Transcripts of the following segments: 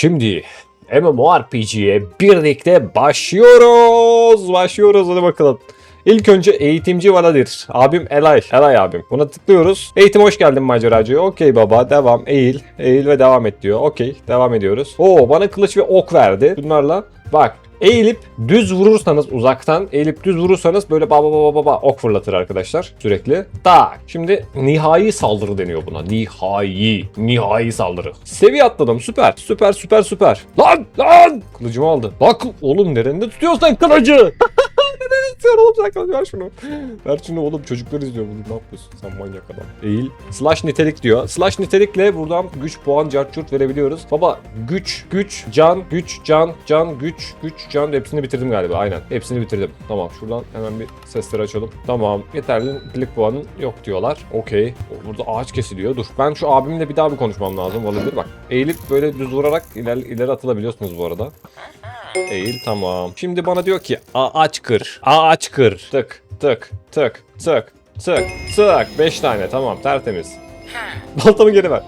Şimdi MMORPG'ye birlikte başlıyoruz. Başlıyoruz hadi bakalım. İlk önce eğitimci Valadir. Abim Elay. Elay abim. Buna tıklıyoruz. Eğitim hoş geldin maceracı. Okey baba devam. Eğil. Eğil ve devam et diyor. Okey devam ediyoruz. Oo bana kılıç ve ok verdi. Bunlarla bak Eğilip düz vurursanız uzaktan eğilip düz vurursanız böyle baba baba baba ok fırlatır arkadaşlar sürekli. Tak. Şimdi nihai saldırı deniyor buna. Nihai. Nihai saldırı. Seviye atladım. Süper. Süper süper süper. Lan lan. Kılıcımı aldı. Bak oğlum nerede tutuyorsun sen kılıcı? nerede tutuyorsun oğlum sen kılıcı? Ver şunu. Ver şunu oğlum çocuklar izliyor bunu. Ne yapıyorsun sen manyak adam. Eğil. Slash nitelik diyor. Slash nitelikle buradan güç puan cart verebiliyoruz. Baba güç güç can güç can can güç güç can hepsini bitirdim galiba aynen. Hepsini bitirdim. Tamam şuradan hemen bir sesleri açalım. Tamam yeterli nitelik puanın yok diyorlar. Okey. Burada ağaç kesiliyor. Dur ben şu abimle bir daha bir konuşmam lazım. Vallahi bak. Eğilip böyle düz vurarak ileri, ileri atılabiliyorsunuz bu arada. Eğil tamam. Şimdi bana diyor ki ağaç kır. Ağaç kır. Tık tık tık tık tık tık. 5 tane tamam tertemiz. Baltamı geri ver.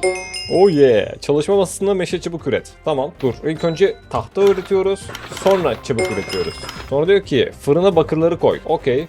Oh yeah. Çalışma masasında meşe çubuk üret. Tamam dur. İlk önce tahta üretiyoruz. Sonra çubuk üretiyoruz. Sonra diyor ki fırına bakırları koy. Okey.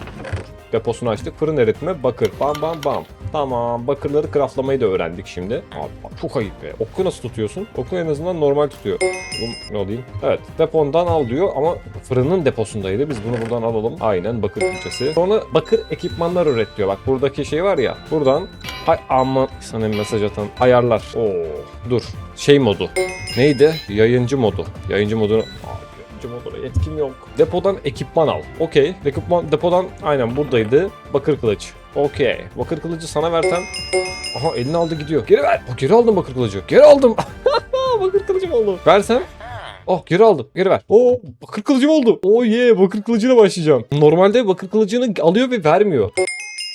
Deposunu açtık. Fırın eritme, bakır. Bam bam bam. Tamam. Bakırları craftlamayı da öğrendik şimdi. Abi çok ayıp be. Oku nasıl tutuyorsun? Oku en azından normal tutuyor. Bu ne olayım? Evet. Depondan al diyor ama fırının deposundaydı. Biz bunu buradan alalım. Aynen bakır külçesi. Sonra bakır ekipmanlar üret diyor. Bak buradaki şey var ya. Buradan Hay aman sana mesaj atan ayarlar. Oo dur. Şey modu. Neydi? Yayıncı modu. Yayıncı modunu Yayıncı moduna yetkim yok. Depodan ekipman al. Okey. Ekipman depodan aynen buradaydı. Bakır kılıç. Okey. Bakır kılıcı sana versem. Aha elini aldı gidiyor. Geri ver. Oh, geri aldım bakır kılıcı. Geri aldım. bakır kılıcım oldu. Versem. Oh geri aldım. Geri ver. Oo bakır kılıcım oldu. Oh yeah bakır kılıcıyla başlayacağım. Normalde bakır kılıcını alıyor ve vermiyor.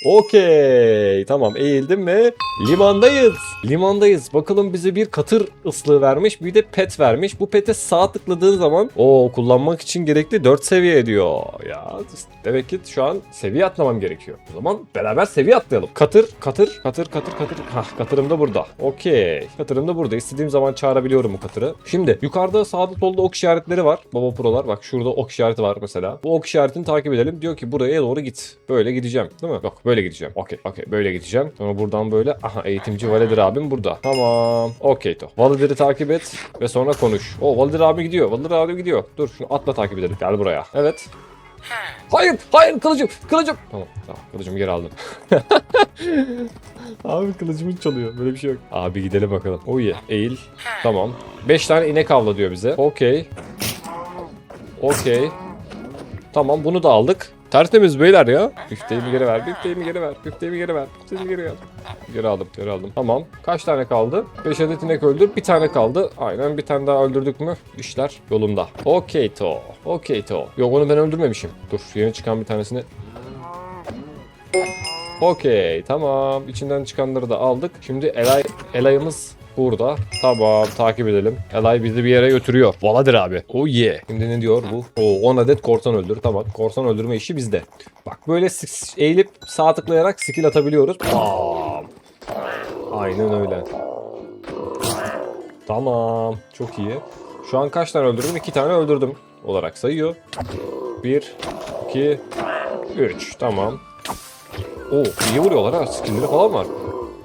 Okey. Tamam eğildim ve limandayız. Limandayız. Bakalım bize bir katır ıslığı vermiş. Bir de pet vermiş. Bu pete sağ tıkladığın zaman o kullanmak için gerekli 4 seviye ediyor. Ya demek ki şu an seviye atlamam gerekiyor. O zaman beraber seviye atlayalım. Katır, katır, katır, katır, katır. Hah katırım da burada. Okey. Katırım da burada. İstediğim zaman çağırabiliyorum bu katırı. Şimdi yukarıda sağda solda ok işaretleri var. Baba prolar. Bak şurada ok işareti var mesela. Bu ok işaretini takip edelim. Diyor ki buraya doğru git. Böyle gideceğim. Değil mi? Yok böyle gideceğim. Okey. Okey. Böyle gideceğim. Sonra buradan böyle. Aha eğitimci Valedir abim burada. Tamam. Okey to. Valedir'i takip et ve sonra konuş. O Valedir abi gidiyor. Valedir abi gidiyor. Dur şunu atla takip edelim. Gel buraya. Evet. Hayır, hayır kılıcım, kılıcım. Tamam, tamam kılıcımı geri aldım. Abi kılıcımı çalıyor. Böyle bir şey yok. Abi gidelim bakalım. Oh yeah. Eğil. Tamam. 5 tane inek avla diyor bize. Okey. Okey. Tamam bunu da aldık. Tertemiz beyler ya. Bifteğimi geri ver, bifteğimi geri ver, bifteğimi geri ver, bifteğimi geri ver. Geri aldım, geri aldım. Tamam. Kaç tane kaldı? 5 adet inek öldür, bir tane kaldı. Aynen bir tane daha öldürdük mü? İşler yolunda. Okey to. Okey to. Yok onu ben öldürmemişim. Dur yeni çıkan bir tanesini. Okey tamam. İçinden çıkanları da aldık. Şimdi Elay, Elay'ımız burada. Tamam takip edelim. Elay bizi bir yere götürüyor. Valadır abi. Oh yeah. Şimdi ne diyor bu? Oo 10 adet korsan öldür. Tamam. Korsan öldürme işi bizde. Bak böyle eğilip sağ tıklayarak skill atabiliyoruz. Bam. Aynen öyle. Tamam. Çok iyi. Şu an kaç tane öldürdüm? 2 tane öldürdüm olarak sayıyor. 1 2 3 Tamam. Oo iyi vuruyorlar ha. Skillleri falan var.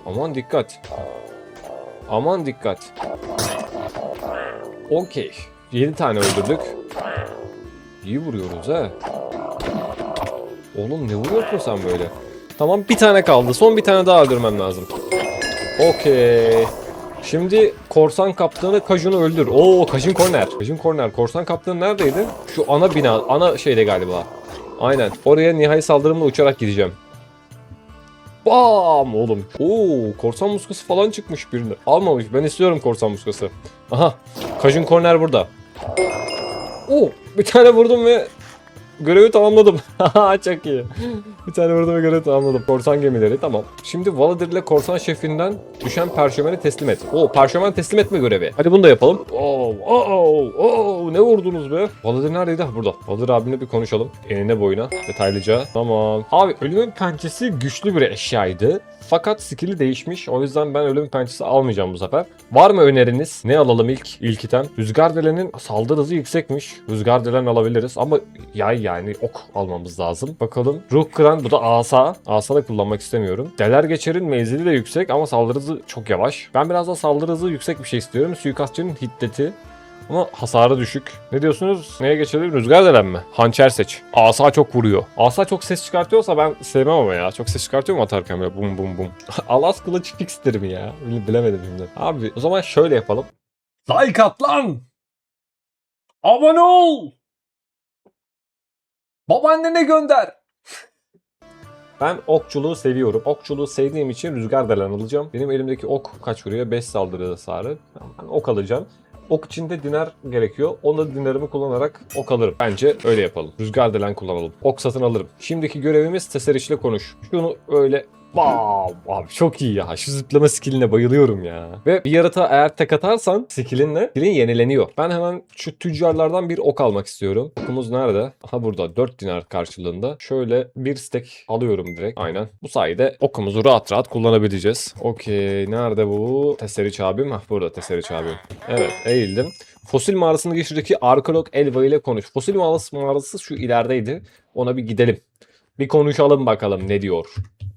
Aman dikkat. Aman dikkat. Okey. 7 tane öldürdük. İyi vuruyoruz ha. Oğlum ne vuruyorsun sen böyle? Tamam bir tane kaldı. Son bir tane daha öldürmem lazım. Okey. Şimdi korsan kaptanı Kajun'u öldür. Oo Kajun Corner. Kajun Corner. Korsan kaptanı neredeydi? Şu ana bina. Ana şeyde galiba. Aynen. Oraya nihai saldırımla uçarak gideceğim. Bam oğlum. Oo korsan muskası falan çıkmış birinde. Almamış. Ben istiyorum korsan muskası. Aha. Kajun Corner burada. Oo bir tane vurdum ve görevi tamamladım. Çok iyi. Bir tane vurdum ve görevi tamamladım. Korsan gemileri tamam. Şimdi Valadir ile korsan şefinden düşen parşömeni teslim et. Oo parşömen teslim etme görevi. Hadi bunu da yapalım. Oo, oo, oo, ne vurdunuz be? Valadir neredeydi? Burada. Valadir abimle bir konuşalım. Enine boyuna detaylıca. Tamam. Abi ölümün pençesi güçlü bir eşyaydı. Fakat skill'i değişmiş. O yüzden ben ölüm pençesi almayacağım bu sefer. Var mı öneriniz? Ne alalım ilk? İlk item. Rüzgar delenin saldırı hızı yüksekmiş. Rüzgar delen alabiliriz ama yay yani ok almamız lazım. Bakalım. Ruh kıran bu da asa. Asa da kullanmak istemiyorum. Deler geçerin menzili de yüksek ama saldırı hızı çok yavaş. Ben biraz daha saldırı hızı yüksek bir şey istiyorum. Suikastçının hiddeti ama hasarı düşük. Ne diyorsunuz? Neye geçelim? Rüzgar delen mi? Hançer seç. Asa çok vuruyor. Asa çok ses çıkartıyorsa ben sevmem ama ya. Çok ses çıkartıyor mu atarken böyle bum bum bum. Alas kılıç fixtir mi ya? Bile- Bilemedim şimdi. Abi o zaman şöyle yapalım. Like at lan! Abone ol! Babaannene gönder! Ben okçuluğu seviyorum. Okçuluğu sevdiğim için rüzgar delen alacağım. Benim elimdeki ok kaç vuruyor? 5 saldırı hasarı. Ben ok alacağım. Ok için de diner gerekiyor. Onu da dinerimi kullanarak ok alırım. Bence öyle yapalım. Rüzgar delen kullanalım. Ok satın alırım. Şimdiki görevimiz Teseriç'le konuş. Şunu öyle Wow, abi çok iyi ya. Şu zıplama skilline bayılıyorum ya. Ve bir yaratığa eğer tek atarsan skillinle skillin yenileniyor. Ben hemen şu tüccarlardan bir ok almak istiyorum. Okumuz nerede? Aha burada 4 dinar karşılığında. Şöyle bir stack alıyorum direkt. Aynen. Bu sayede okumuzu rahat rahat kullanabileceğiz. Okey. Nerede bu? Teseriç abim. Hah burada Teseriç abim. Evet eğildim. Fosil mağarasının girişindeki arkeolog Elva ile konuş. Fosil mağarası, mağarası şu ilerideydi. Ona bir gidelim. Bir konuşalım bakalım ne diyor.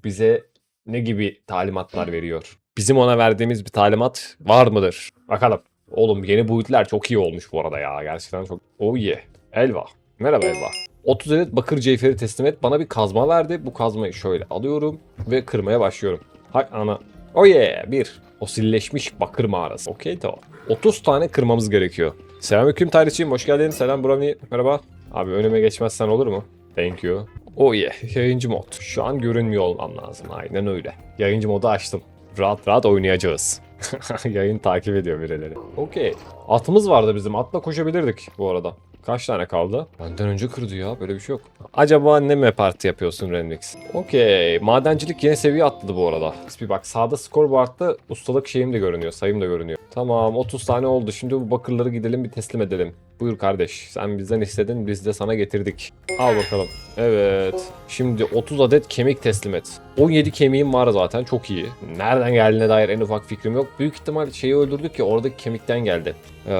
Bize ne gibi talimatlar veriyor. Bizim ona verdiğimiz bir talimat var mıdır? Bakalım. Oğlum yeni boyutlar çok iyi olmuş bu arada ya. Gerçekten çok. Oh yeah. Elva. Merhaba Elva. 30 adet bakır cevheri teslim et. Bana bir kazma verdi. Bu kazmayı şöyle alıyorum ve kırmaya başlıyorum. Hay ana. Oh yeah. Bir. Osilleşmiş bakır mağarası. Okey tamam. 30 tane kırmamız gerekiyor. Selamünaleyküm tarihçiyim. Hoş geldin. Selam Brownie. Merhaba. Abi önüme geçmezsen olur mu? Thank you. Oh yeah. Yayıncı mod. Şu an görünmüyor olmam lazım. Aynen öyle. Yayıncı modu açtım. Rahat rahat oynayacağız. Yayın takip ediyor birileri. Okey. Atımız vardı bizim. Atla koşabilirdik bu arada. Kaç tane kaldı? Benden önce kırdı ya. Böyle bir şey yok. Acaba ne mi parti yapıyorsun Remix? Okey. Madencilik yeni seviye atladı bu arada. Bir bak sağda scoreboard'da ustalık şeyim de görünüyor. Sayım da görünüyor. Tamam 30 tane oldu. Şimdi bu bakırları gidelim bir teslim edelim. Buyur kardeş. Sen bizden istedin. Biz de sana getirdik. Al bakalım. Evet. Şimdi 30 adet kemik teslim et. 17 kemiğim var zaten. Çok iyi. Nereden geldiğine dair en ufak fikrim yok. Büyük ihtimal şeyi öldürdük ya oradaki kemikten geldi. Ee,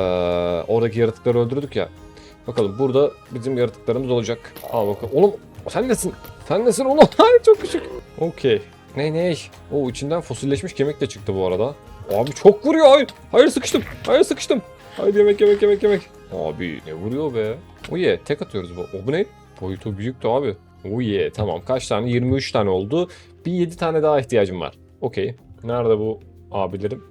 oradaki yaratıkları öldürdük ya. Bakalım burada bizim yaratıklarımız olacak. Al bakalım. Oğlum sen nesin? Sen nesin oğlum? Hayır çok küçük. Okey. Ne ne? O içinden fosilleşmiş kemik de çıktı bu arada. Abi çok vuruyor. Hayır. Hayır sıkıştım. Hayır sıkıştım. Hayır yemek yemek yemek yemek. Abi ne vuruyor be? O ye tek atıyoruz bu. O bu ne? Boyutu büyüktü abi. O ye tamam kaç tane? 23 tane oldu. Bir 7 tane daha ihtiyacım var. Okey. Nerede bu abilerim?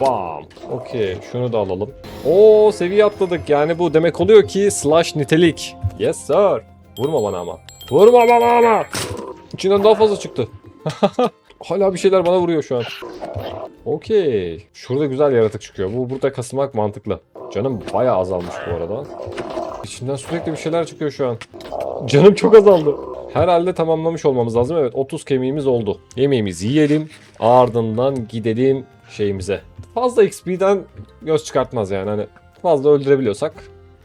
Bam. Okey. Şunu da alalım. Oo seviye atladık. Yani bu demek oluyor ki slash nitelik. Yes sir. Vurma bana ama. Vurma bana ama. İçinden daha fazla çıktı. Hala bir şeyler bana vuruyor şu an. Okey. Şurada güzel yaratık çıkıyor. Bu burada kasılmak mantıklı. Canım bayağı azalmış bu arada. İçinden sürekli bir şeyler çıkıyor şu an. Canım çok azaldı. Herhalde tamamlamış olmamız lazım. Evet 30 kemiğimiz oldu. Yemeğimizi yiyelim. Ardından gidelim şeyimize. Fazla XP'den göz çıkartmaz yani. Hani fazla öldürebiliyorsak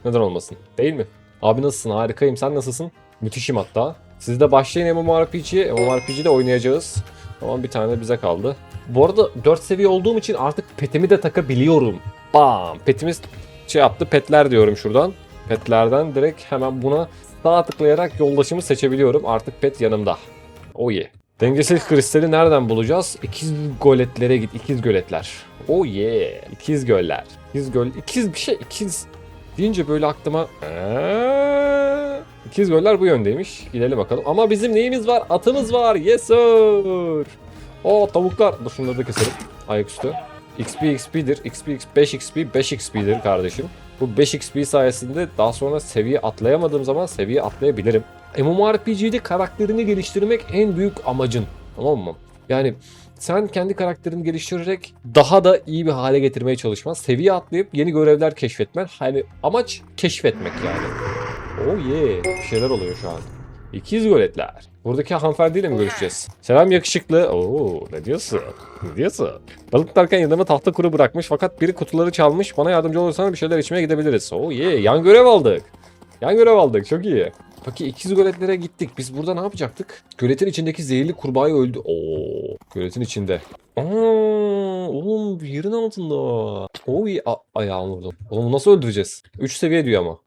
neden olmasın? Değil mi? Abi nasılsın? Harikayım. Sen nasılsın? Müthişim hatta. Siz de başlayın MMORPG'ye. MMORPG'de oynayacağız. Tamam bir tane bize kaldı. Bu arada 4 seviye olduğum için artık petimi de takabiliyorum. Bam! Petimiz şey yaptı. Petler diyorum şuradan. Petlerden direkt hemen buna sağ tıklayarak yoldaşımı seçebiliyorum. Artık pet yanımda. Oh yeah. Dengesel kristali nereden bulacağız? İkiz goletlere git. İkiz göletler. Oh yeah. İkiz göller. İkiz göl. İkiz bir şey. İkiz deyince böyle aklıma İkiz göller bu yöndeymiş. Gidelim bakalım. Ama bizim neyimiz var? Atımız var. Yes sir. O tavuklar. Dur şunları da keselim. Ayaküstü. XP XP'dir. XP 5 XP 5 XP'dir kardeşim. Bu 5 XP sayesinde daha sonra seviye atlayamadığım zaman seviye atlayabilirim. MMORPG'de karakterini geliştirmek en büyük amacın. Tamam mı? Yani sen kendi karakterini geliştirerek daha da iyi bir hale getirmeye çalışman, seviye atlayıp yeni görevler keşfetmen. Hani amaç keşfetmek yani. Oh yeah. Bir şeyler oluyor şu an. İkiz göletler. Buradaki hanımefendiyle mi görüşeceğiz? Selam yakışıklı. Oo ne diyorsun? Ne diyorsun? Balık tutarken yanıma tahta kuru bırakmış fakat biri kutuları çalmış. Bana yardımcı olursan bir şeyler içmeye gidebiliriz. Oh yeah. Yan görev aldık. Yan görev aldık. Çok iyi. Peki ikiz göletlere gittik. Biz burada ne yapacaktık? Göletin içindeki zehirli kurbağayı öldü. Oo, göletin içinde. Aa, oğlum yerin altında. Oy a- ayağım vurdum. Oğlum nasıl öldüreceğiz? 3 seviye diyor ama.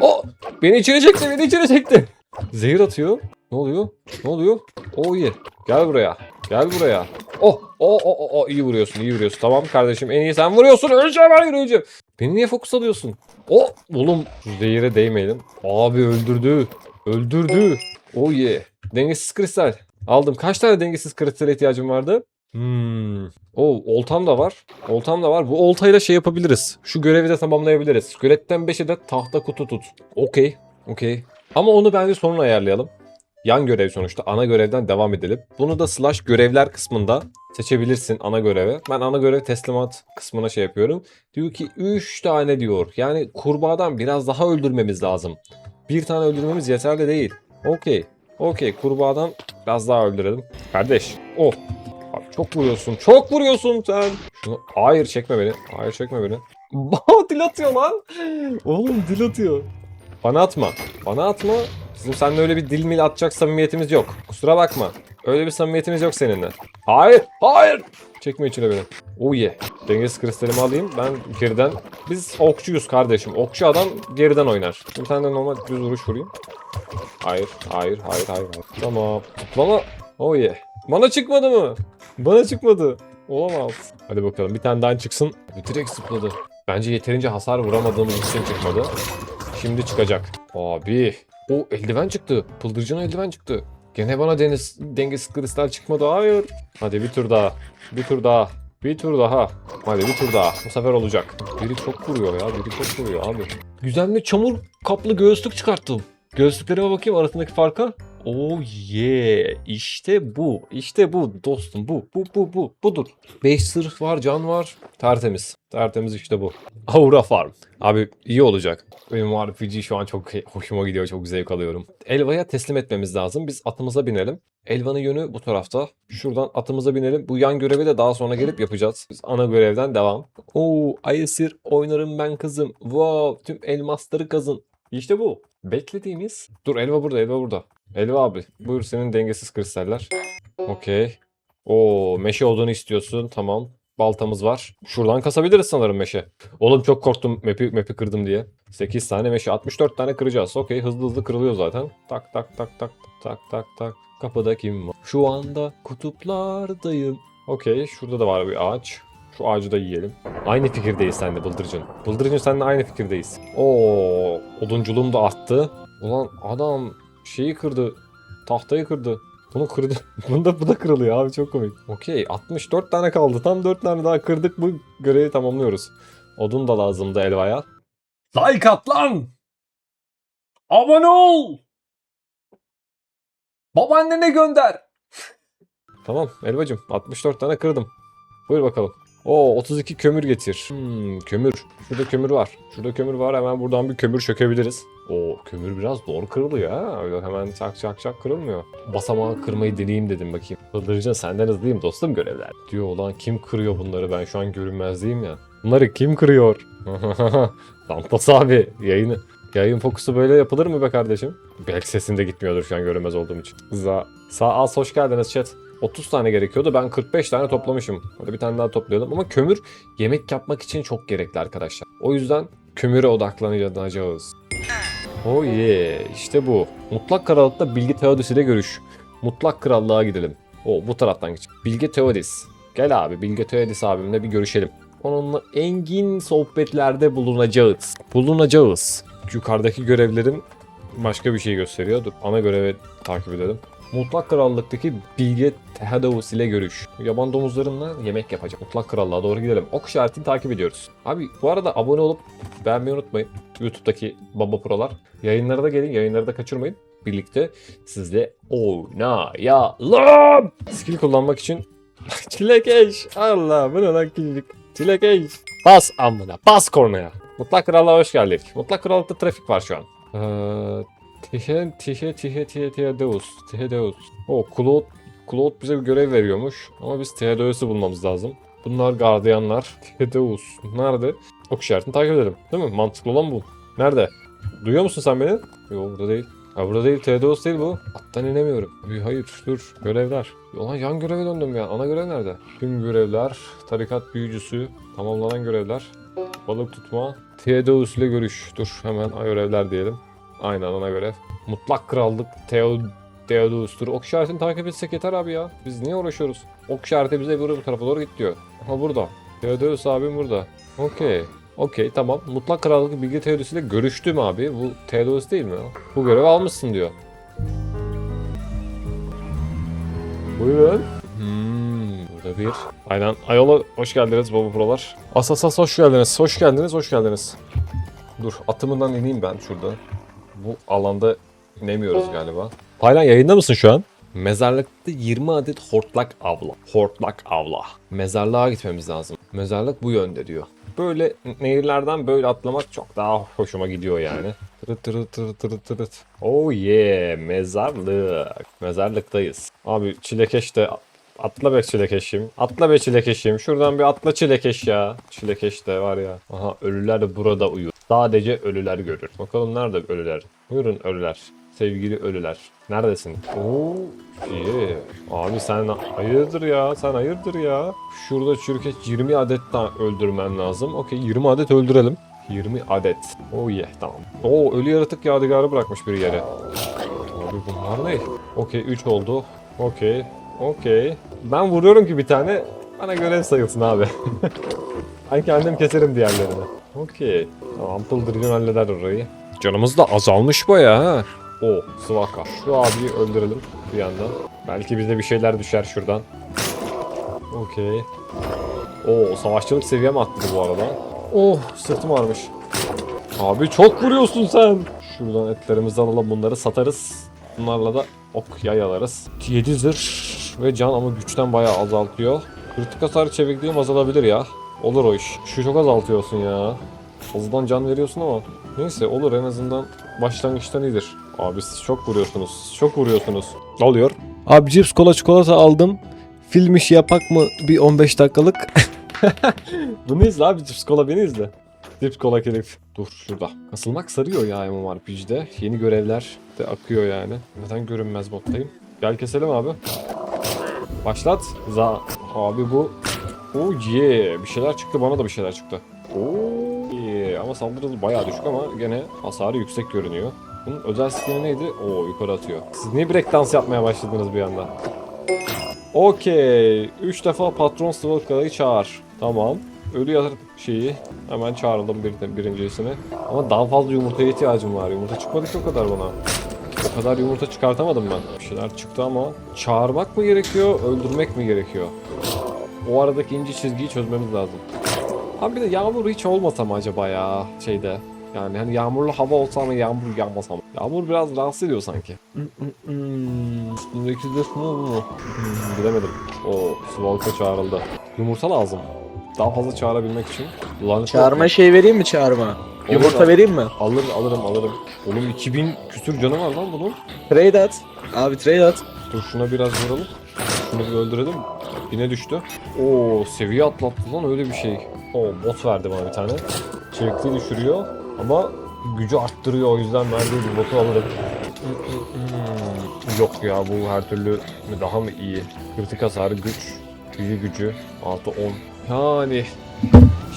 O beni içine çekti, beni içine çekti. Zehir atıyor. Ne oluyor? Ne oluyor? Oh iyi. Gel buraya. Gel buraya. Oh, oh, oh, oh, oh. iyi vuruyorsun, iyi vuruyorsun. Tamam kardeşim, en iyi sen vuruyorsun. Öleceğim, hayır öleceğim. Beni niye fokus alıyorsun? Oh, oğlum zehire değmeyelim. Abi öldürdü. Öldürdü. Oh yeah. Dengesiz kristal. Aldım. Kaç tane dengesiz kristale ihtiyacım vardı? Hmm. O oltam da var. Oltam da var. Bu oltayla şey yapabiliriz. Şu görevi de tamamlayabiliriz. Göletten 5'e de tahta kutu tut. Okey. Okey. Ama onu bence sonra ayarlayalım. Yan görev sonuçta. Ana görevden devam edelim. Bunu da slash görevler kısmında seçebilirsin ana görevi. Ben ana görev teslimat kısmına şey yapıyorum. Diyor ki 3 tane diyor. Yani kurbağadan biraz daha öldürmemiz lazım. Bir tane öldürmemiz yeterli değil. Okey. Okey. Kurbağadan biraz daha öldürelim. Kardeş. Oh. Abi çok vuruyorsun. Çok vuruyorsun sen. Şunu... Hayır çekme beni. Hayır çekme beni. Dil atıyor lan. Oğlum dil atıyor. Bana atma. Bana atma. Bizim seninle öyle bir dil mil atacak samimiyetimiz yok. Kusura bakma. Öyle bir samimiyetimiz yok seninle. Hayır. Hayır. Çekme içine beni. Oh yeah. Dengesiz kristalimi alayım. Ben geriden. Biz okçuyuz kardeşim. Okçu adam geriden oynar. Bir tane de normal düz vuruş vurayım. Hayır. Hayır. Hayır. Hayır. hayır. Tamam. Bana. Oh yeah. Bana çıkmadı mı? Bana çıkmadı. Olamaz. Hadi bakalım bir tane daha çıksın. Direkt zıpladı. Bence yeterince hasar vuramadığımız için çıkmadı. Şimdi çıkacak. Abi. O eldiven çıktı. Pıldırcın eldiven çıktı. Gene bana deniz dengesiz kristal çıkmadı. Hayır. Hadi bir tur daha. Bir tur daha. Bir tur daha. Hadi bir tur daha. Bu sefer olacak. Biri çok vuruyor ya. Biri çok vuruyor abi. Güzel çamur kaplı göğüslük çıkarttım. Göğüslüklerime bakayım arasındaki farka. Oh yeah. İşte bu. İşte bu dostum. Bu. Bu. Bu. Bu. Budur. 5 sırf var. Can var. Tertemiz. Tertemiz işte bu. Aura Farm. Abi iyi olacak. Benim RPG şu an çok hoşuma gidiyor. Çok zevk alıyorum. Elva'ya teslim etmemiz lazım. Biz atımıza binelim. Elvan'ın yönü bu tarafta. Şuradan atımıza binelim. Bu yan görevi de daha sonra gelip yapacağız. Biz ana görevden devam. Oo Ayesir oynarım ben kızım. Wow tüm elmasları kazın. İşte bu. Beklediğimiz... Dur Elva burada, Elva burada. Elva abi, buyur senin dengesiz kristaller. Okey. Oo, meşe olduğunu istiyorsun. Tamam. Baltamız var. Şuradan kasabiliriz sanırım meşe. Oğlum çok korktum map'i map'i kırdım diye. 8 tane meşe, 64 tane kıracağız. Okey, hızlı hızlı kırılıyor zaten. Tak tak tak tak tak tak tak. Kapıda kim var? Şu anda kutuplardayım. Okey, şurada da var bir ağaç. Şu ağacı da yiyelim. Aynı fikirdeyiz seninle Bıldırcın. Bıldırcın seninle aynı fikirdeyiz. Oo, odunculuğum da arttı. Ulan adam şeyi kırdı. Tahtayı kırdı. Bunu kırdı. Bunda bu da kırılıyor abi çok komik. Okey 64 tane kaldı. Tam 4 tane daha kırdık bu görevi tamamlıyoruz. Odun da lazımdı Elva'ya. Like at lan! Abone ol! Babaannene gönder! tamam Elvacım 64 tane kırdım. Buyur bakalım. Oo 32 kömür getir. Hmm, kömür. Şurada kömür var. Şurada kömür var. Hemen buradan bir kömür çökebiliriz. Oo kömür biraz zor kırılıyor ha. Hemen çak çak çak kırılmıyor. Basamağı kırmayı deneyeyim dedim bakayım. Hıldırıcın senden hızlıyım dostum görevler. Diyor ulan kim kırıyor bunları ben şu an görünmezliğim ya. Bunları kim kırıyor? Lampas abi yayını. Yayın fokusu böyle yapılır mı be kardeşim? Belki sesin de gitmiyordur şu an görünmez olduğum için. Za Sağ az hoş geldiniz chat. 30 tane gerekiyordu. Ben 45 tane toplamışım. Hadi bir tane daha toplayalım. Ama kömür yemek yapmak için çok gerekli arkadaşlar. O yüzden kömüre odaklanacağız. Oh yeah. İşte bu. Mutlak Krallık'ta Bilge Theodis görüş. Mutlak Krallığa gidelim. O bu taraftan geç. Bilge Theodis. Gel abi Bilge Theodis abimle bir görüşelim. Onunla engin sohbetlerde bulunacağız. Bulunacağız. Yukarıdaki görevlerim başka bir şey gösteriyor. Dur ana görevi takip edelim. Mutlak Krallık'taki Bilge Theodos ile görüş. Yaban domuzlarınla yemek yapacak. Mutlak Krallığa doğru gidelim. Ok işaretini takip ediyoruz. Abi bu arada abone olup beğenmeyi unutmayın. YouTube'daki Baba Pro'lar. Yayınlara da gelin. Yayınları da kaçırmayın. Birlikte sizle oynayalım. Skill kullanmak için Çilekeş. Allah bu ne lan küçücük. Çilekeş. Bas amına. Bas kornaya. Mutlak Krallığa hoş geldik. Mutlak Krallık'ta trafik var şu an. Eee Tihe Tihe Tihe Tihe Theodeus. Theodeus. O Claude Claude bize bir görev veriyormuş. Ama biz Theodeus'u bulmamız lazım. Bunlar gardiyanlar. Theodeus. Nerede? Ok işaretini takip edelim. Değil mi? Mantıklı olan bu. Nerede? Duyuyor musun sen beni? Yok burada değil. Ha burada değil. Theodeus değil bu. Attan inemiyorum. Bir hayır dur. Görevler. Ulan yan göreve döndüm ya. Ana görev nerede? Tüm görevler. Tarikat büyücüsü. Tamamlanan görevler. Balık tutma. Theodeus ile görüş. Dur hemen görevler diyelim. Aynen ana görev. Mutlak krallık Theo Theodos'tur. Ok işaretini takip etsek yeter abi ya. Biz niye uğraşıyoruz? Ok işareti bize böyle bu tarafa doğru git diyor. Ha burada. Theodos abim burada. Okey. Okey tamam. Mutlak krallık Bilge Theodos ile görüştüm abi. Bu Theodos değil mi? Bu görevi almışsın diyor. Buyurun. Hmm, burada bir. Aynen. Ayola hoş geldiniz baba prolar. Asasas hoş geldiniz. Hoş geldiniz. Hoş geldiniz. Dur atımından ineyim ben şurada. Bu alanda inemiyoruz galiba. Paylan yayında mısın şu an? Mezarlıkta 20 adet hortlak avla. Hortlak avla. Mezarlığa gitmemiz lazım. Mezarlık bu yönde diyor. Böyle nehirlerden böyle atlamak çok daha hoşuma gidiyor yani. Tırıt tırıt tırıt tırıt tırıt. Oh yeah mezarlık. Mezarlıktayız. Abi çilekeş de Atla be çilekeşim. Atla be çilekeşim. Şuradan bir atla çilekeş ya. Çilekeş de var ya. Aha ölüler burada uyur. Sadece ölüler görür. Bakalım nerede ölüler? Buyurun ölüler. Sevgili ölüler. Neredesin? Oo, iyi. Abi sen hayırdır ya? Sen hayırdır ya? Şurada çürükeç 20 adet daha öldürmen lazım. Okey 20 adet öldürelim. 20 adet. Oh yeah tamam. Oo ölü yaratık yadigarı bırakmış bir yere. Abi bunlar ne? Okey 3 oldu. Okey. Okey. Ben vuruyorum ki bir tane. Bana görev sayılsın abi. ben kendim keserim diğerlerini. Okey. Tamam Pıldırcın halleder orayı. Canımız da azalmış baya ha. O Svaka. Şu abiyi öldürelim bir yandan. Belki bize bir şeyler düşer şuradan. Okey. Oo savaşçılık seviyem attı bu arada. Oh sırtım ağrımış. Abi çok vuruyorsun sen. Şuradan etlerimizden alalım bunları satarız. Bunlarla da ok yayalarız. 7 zırh ve can ama güçten bayağı azaltıyor. Kritik hasar çevikliğim azalabilir ya. Olur o iş. Şu çok azaltıyorsun ya. Fazladan can veriyorsun ama. Neyse olur en azından başlangıçtan iyidir. Abi siz çok vuruyorsunuz. siz Çok vuruyorsunuz. Ne oluyor? Abi cips kola çikolata aldım. Film işi yapak mı bir 15 dakikalık? Bunu izle abi cips kola beni izle. Cips kola kelif. Dur şurada. Kasılmak sarıyor ya MMORPG'de. Yeni görevler de akıyor yani. Neden görünmez moddayım? Gel keselim abi. Başlat. Za. Abi bu. Oh yeah. Bir şeyler çıktı bana da bir şeyler çıktı. Oh yeah. Ama saldırı bayağı düşük ama gene hasarı yüksek görünüyor. Bunun özel skill'i neydi? Oo yukarı atıyor. Siz niye break dans yapmaya başladınız bir anda? Okey. 3 defa patron Svalka'yı çağır. Tamam. Ölü yaratık şeyi. Hemen çağıralım bir, birincisini. Ama daha fazla yumurtaya ihtiyacım var. Yumurta çıkmadı ki o kadar bana. O kadar yumurta çıkartamadım ben. Bir şeyler çıktı ama çağırmak mı gerekiyor, öldürmek mi gerekiyor? O aradaki ince çizgiyi çözmemiz lazım. Abi bir de yağmur hiç olmasa mı acaba ya şeyde? Yani hani yağmurlu hava olsa ama yağmur yağmasa mı? Yağmur biraz rahatsız ediyor sanki. Üstündeki bu mu? Hmm, bilemedim. O Svalka çağrıldı. Yumurta lazım. Daha fazla çağırabilmek için. Lanet Çağırma şey vereyim mi çağırma? Yumurta abi. vereyim mi? Alırım alırım alırım. Oğlum 2000 küsür canı var lan bunun. Trade at. Abi trade at. Dur şuna biraz vuralım. Şunu bir öldürelim. Yine düştü. Oo seviye atlattı lan öyle bir şey. Oo bot verdi bana bir tane. Çevikliği düşürüyor ama gücü arttırıyor o yüzden de bir botu alırım. Yok ya bu her türlü daha mı iyi? Kritik hasarı güç, büyü gücü artı 10. Yani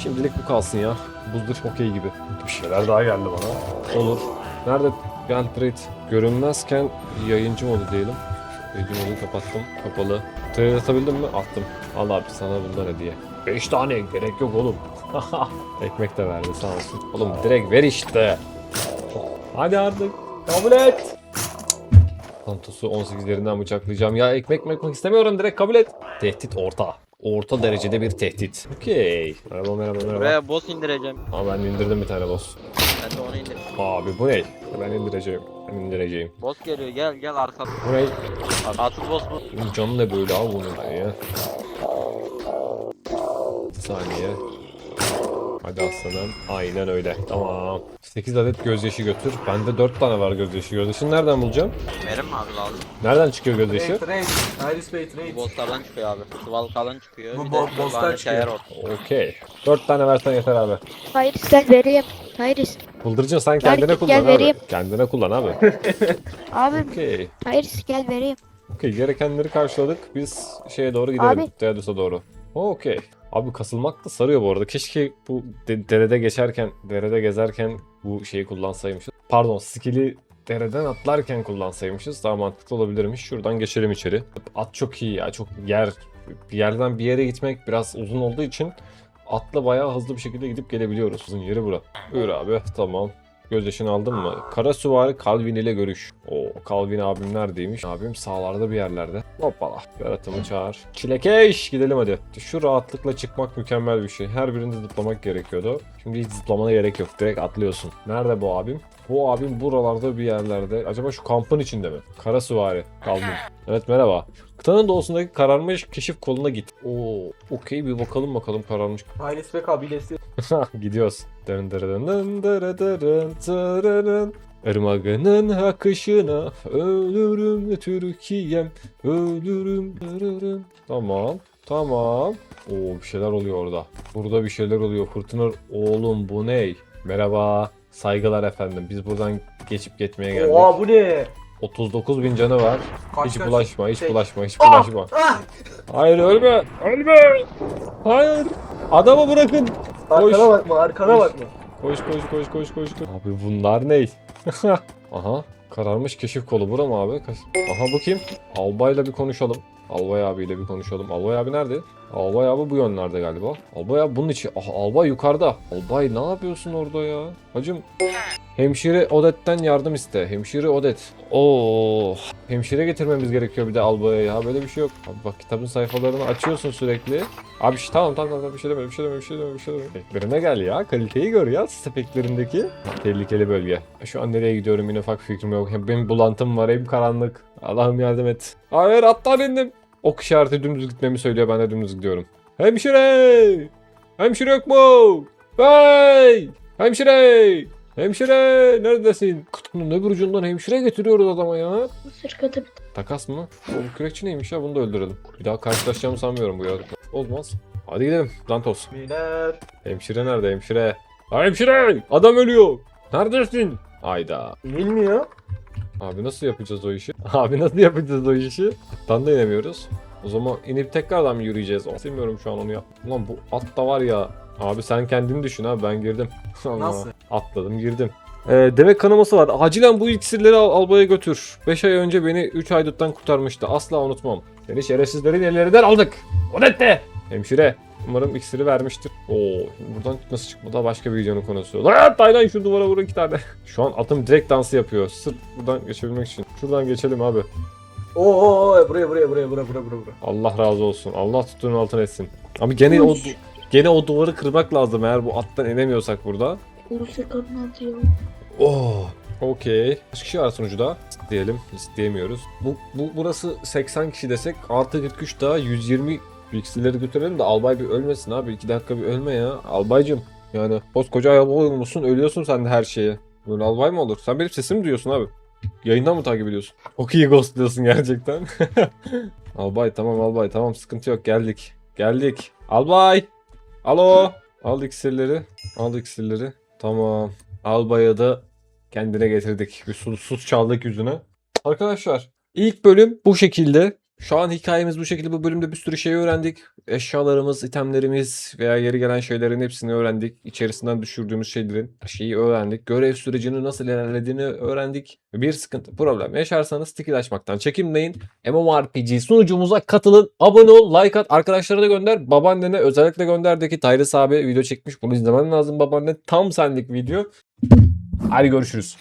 şimdilik bu kalsın ya. Buzdur okey gibi. Bir şeyler daha geldi bana. Olur. Nerede Gantrit? Görünmezken yayıncı modu diyelim. Yayıncı modu kapattım. Kapalı. Trade atabildim mi? Attım. Al abi sana bundan hediye. 5 tane gerek yok oğlum. Ekmek de verdi sağ olsun. Oğlum direkt ver işte. Hadi artık. Kabul et. Pantos'u 18'lerinden bıçaklayacağım. Ya ekmek ekmek istemiyorum direkt kabul et. Tehdit orta. Orta derecede bir tehdit. Okey. Merhaba merhaba merhaba. Buraya boss indireceğim. Aa ben indirdim bir tane boss. Ben de onu indir. Abi bu ne? Ben indireceğim. Ben indireceğim. Boss geliyor gel gel arka. Bu ne? Asıl boss bu. Canı ne böyle abi bunun ya? Bir saniye. Hadi aslanım. Aynen öyle. Tamam. 8 adet gözyaşı götür. Bende 4 tane var gözyaşı. Gözyaşını nereden bulacağım? Verim mi abi lazım? Nereden çıkıyor gözyaşı? Trade, trade. Iris Bey trade. Bosslardan çıkıyor abi. Svalka'dan çıkıyor. Bu bo- lanet çıkıyor. Okey. 4 tane versen yeter abi. Hayır gel vereyim. Hayır Bıldırcın sen Gel, kendine gel kullan abi. vereyim. Kendine kullan abi. abi Okey. hayır gel vereyim. Okey gerekenleri karşıladık. Biz şeye doğru gidelim. Abi. Deadus'a doğru. Okey. Abi kasılmak da sarıyor bu arada. Keşke bu de- derede geçerken, derede gezerken bu şeyi kullansaymışız. Pardon, skill'i dereden atlarken kullansaymışız. Daha mantıklı olabilirmiş. Şuradan geçelim içeri. At çok iyi ya. Çok yer bir yerden bir yere gitmek biraz uzun olduğu için atla bayağı hızlı bir şekilde gidip gelebiliyoruz. Uzun yeri bura. Buyur abi. Tamam. Gözyaşını aldın mı? Kara süvari Calvin ile görüş. O Calvin abim neredeymiş? Abim sağlarda bir yerlerde. Hoppala. Berat'ımı çağır. Çilekeş gidelim hadi. Şu rahatlıkla çıkmak mükemmel bir şey. Her birinde zıplamak gerekiyordu. Şimdi hiç zıplamana gerek yok. Direkt atlıyorsun. Nerede bu abim? Bu abim buralarda bir yerlerde. Acaba şu kampın içinde mi? Kara süvari. Calvin. Evet merhaba. Kıtanın doğusundaki kararmış keşif koluna git. Oo, okey bir bakalım bakalım kararmış Iris Bey kabilesi. Gidiyoruz. Dın dırın dın dırı dırın tırırın. Irmağının akışına ölürüm Türkiye'm ölürüm dırırın. Tamam tamam. Oo bir şeyler oluyor orada. Burada bir şeyler oluyor. Fırtına oğlum bu ne? Merhaba. Saygılar efendim. Biz buradan geçip geçmeye geldik. Oha bu ne? 39 bin canı var. Kaç hiç kaç? bulaşma, hiç Tek. bulaşma, hiç Ah! bulaşma. Ah! Hayır ölme, ölme. Hayır. Adamı bırakın. Arkana bakma arkana Koş. bakma. Koş koş koş koş koş. koş. Abi bunlar ne? Aha kararmış keşif kolu bura mı abi? Aha bu kim? Albayla bir konuşalım. Albay abiyle bir konuşalım. Albay abi nerede? Albay abi bu yönlerde galiba. Albay abi bunun içi. Aha albay yukarıda. Albay ne yapıyorsun orada ya? Hacım Hemşire Odet'ten yardım iste. Hemşire Odet. Oo. Hemşire getirmemiz gerekiyor bir de albaya ya. Böyle bir şey yok. Abi bak kitabın sayfalarını açıyorsun sürekli. Abi şş, tamam tamam tamam bir şey deme bir şey deme bir şey deme bir şey deme. Efektlerine gel ya. Kaliteyi gör ya ses efektlerindeki. Tehlikeli bölge. Şu an nereye gidiyorum yine ufak fikrim yok. Hem benim bulantım var hem karanlık. Allah'ım yardım et. Hayır attan indim. Ok işareti dümdüz gitmemi söylüyor ben de dümdüz gidiyorum. Hemşire! Hemşire yok mu? Hey! Hemşire! Hemşire! Neredesin? Kutunun öbür ucundan hemşire getiriyoruz adama ya. Sırkatı Takas mı? O bu kürekçi neymiş ya bunu da öldürelim. Bir daha karşılaşacağımı sanmıyorum bu yaratıkla. Olmaz. Hadi gidelim. Dantos. Beyler. Hemşire nerede hemşire? Hemşire! Adam ölüyor. Neredesin? Ayda. Bilmiyor. Abi nasıl yapacağız o işi? Abi nasıl yapacağız o işi? Attan da inemiyoruz. O zaman inip tekrardan mı yürüyeceğiz? Bilmiyorum şu an onu yap. Ulan bu at da var ya. Abi sen kendini düşün abi ben girdim. Nasıl? Atladım girdim. Ee, demek kanaması var. Acilen bu iksirleri al, albaya götür. 5 ay önce beni 3 hayduttan kurtarmıştı. Asla unutmam. Seni şerefsizlerin ellerinden aldık. Odette! Hemşire. Umarım iksiri vermiştir. Oo, şimdi buradan nasıl çıkma da başka bir videonun konusu. Lan Taylan şu duvara vurun iki tane. Şu an atım direkt dansı yapıyor. Sırf buradan geçebilmek için. Şuradan geçelim abi. Oo, oo, oo, buraya buraya buraya buraya buraya buraya. Allah razı olsun. Allah tuttuğunu altın etsin. Abi gene o gene o duvarı kırmak lazım eğer bu attan inemiyorsak burada. Sırkatını atıyor. Oh. Okey. Kaç kişi var sunucuda? Diyelim. isteyemiyoruz. Bu, bu burası 80 kişi desek artı 43 daha 120 bilgisayarları götürelim de albay bir ölmesin abi. 2 dakika bir ölme ya. Albaycım. Yani koskoca albay olmuşsun ölüyorsun sen de her şeye. Böyle albay mı olur? Sen benim sesimi duyuyorsun abi. Yayından mı takip ediyorsun? Çok iyi ghostluyorsun gerçekten. albay tamam albay tamam sıkıntı yok geldik. Geldik. Albay. Alo. Al iksirleri. Al iksirleri. Tamam. Albay'a da kendine getirdik. Bir susuz çaldık yüzüne. Arkadaşlar ilk bölüm bu şekilde. Şu an hikayemiz bu şekilde. Bu bölümde bir sürü şey öğrendik. Eşyalarımız, itemlerimiz veya yeri gelen şeylerin hepsini öğrendik. İçerisinden düşürdüğümüz şeylerin şeyi öğrendik. Görev sürecinin nasıl ilerlediğini öğrendik. Bir sıkıntı, problem yaşarsanız skill açmaktan çekinmeyin. MMORPG sunucumuza katılın. Abone ol, like at. Arkadaşlara da gönder. Babaannene özellikle gönderdi ki Tyrus abi video çekmiş. Bunu izlemen lazım babaanne. Tam senlik video. Hadi görüşürüz.